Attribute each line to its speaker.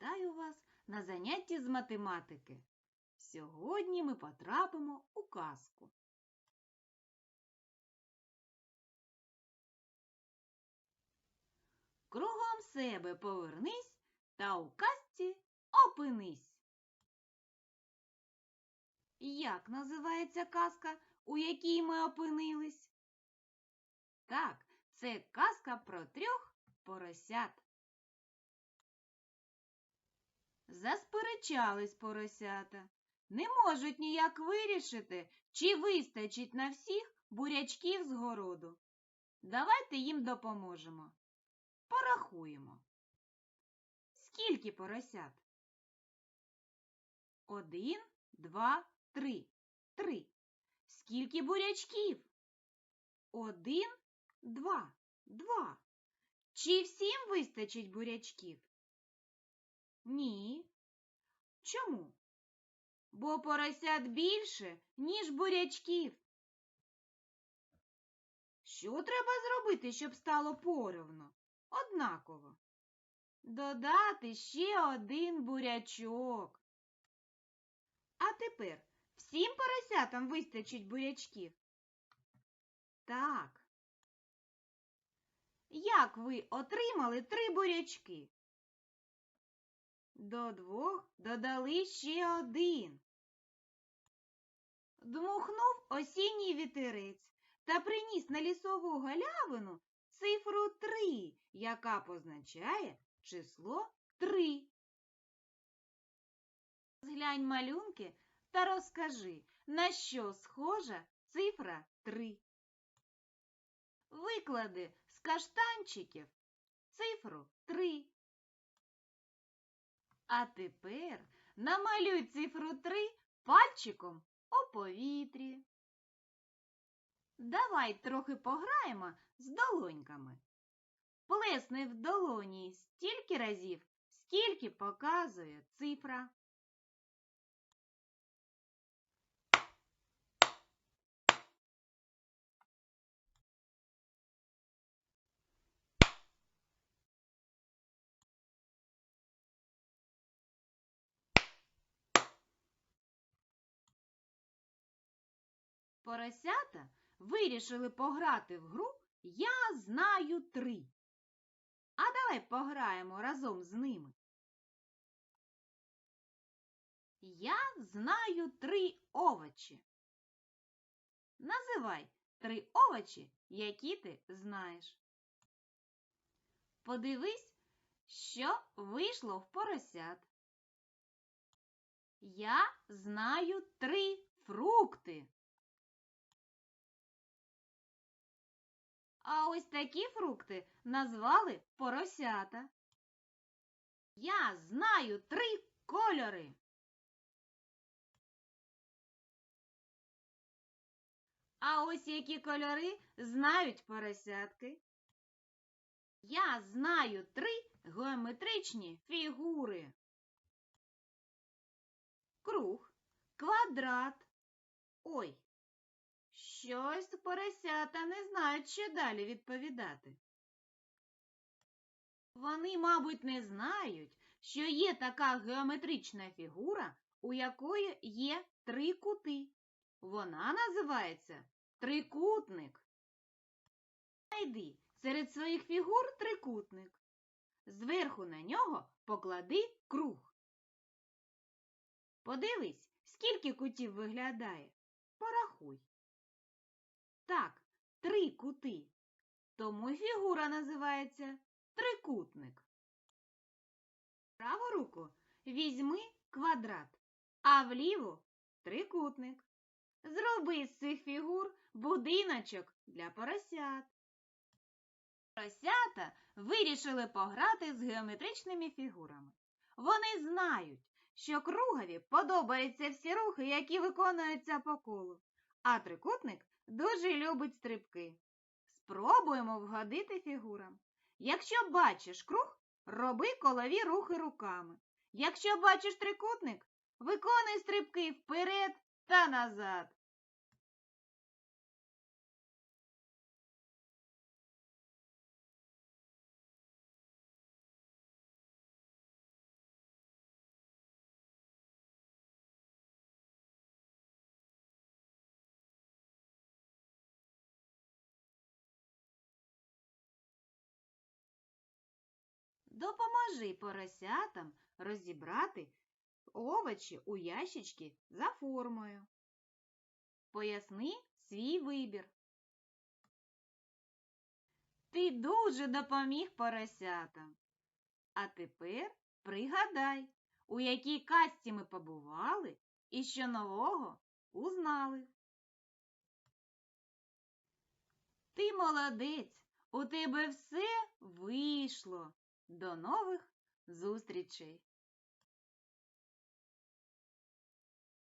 Speaker 1: Вітаю вас на занятті з математики. Сьогодні ми потрапимо у казку. Кругом себе повернись та у казці опинись. Як називається казка, у якій ми опинились? Так, це казка про трьох поросят. Засперечались поросята. Не можуть ніяк вирішити, чи вистачить на всіх бурячків з городу. Давайте їм допоможемо. Порахуємо. Скільки поросят? Один, два, три. Три. Скільки бурячків? Один, два, два. Чи всім вистачить бурячків? Ні. Чому? Бо поросят більше, ніж бурячків. Що треба зробити, щоб стало поровну? Однаково. Додати ще один бурячок. А тепер всім поросятам вистачить бурячків? Так. Як ви отримали три бурячки? До двох додали ще один. Дмухнув осінній вітерець та приніс на лісову галявину цифру три, яка позначає число три. Зглянь малюнки та розкажи, на що схожа цифра три. Виклади з каштанчиків цифру три. А тепер намалюй цифру 3 пальчиком у повітрі. Давай трохи пограємо з долоньками. Плесни в долоні стільки разів, скільки показує цифра. Поросята вирішили пограти в гру Я знаю три. А давай пограємо разом з ними. Я знаю три овочі. Називай три овочі, які ти знаєш. Подивись, що вийшло в поросят. Я знаю три фрукти. Ось такі фрукти назвали поросята. Я знаю три кольори. А ось які кольори знають поросятки. Я знаю три геометричні фігури. Круг, квадрат. Ой, Щось поросята не знають, що далі відповідати. Вони, мабуть, не знають, що є така геометрична фігура, у якої є три кути. Вона називається трикутник. Найди серед своїх фігур трикутник. Зверху на нього поклади круг. Подивись, скільки кутів виглядає. Порахуй. Так, три кути. Тому фігура називається трикутник. Праву руку візьми квадрат, а вліву трикутник. Зроби з цих фігур будиночок для поросят. Поросята вирішили пограти з геометричними фігурами. Вони знають, що кругові подобаються всі рухи, які виконуються по колу, а трикутник дуже любить стрибки. Спробуємо вгодити фігурам. Якщо бачиш круг, роби колові рухи руками. Якщо бачиш трикутник, виконуй стрибки вперед та назад. Допоможи поросятам розібрати овочі у ящички за формою. Поясни свій вибір. Ти дуже допоміг поросятам. А тепер пригадай, у якій казці ми побували і що нового узнали. Ти молодець, у тебе все вийшло. До нових зустрічей!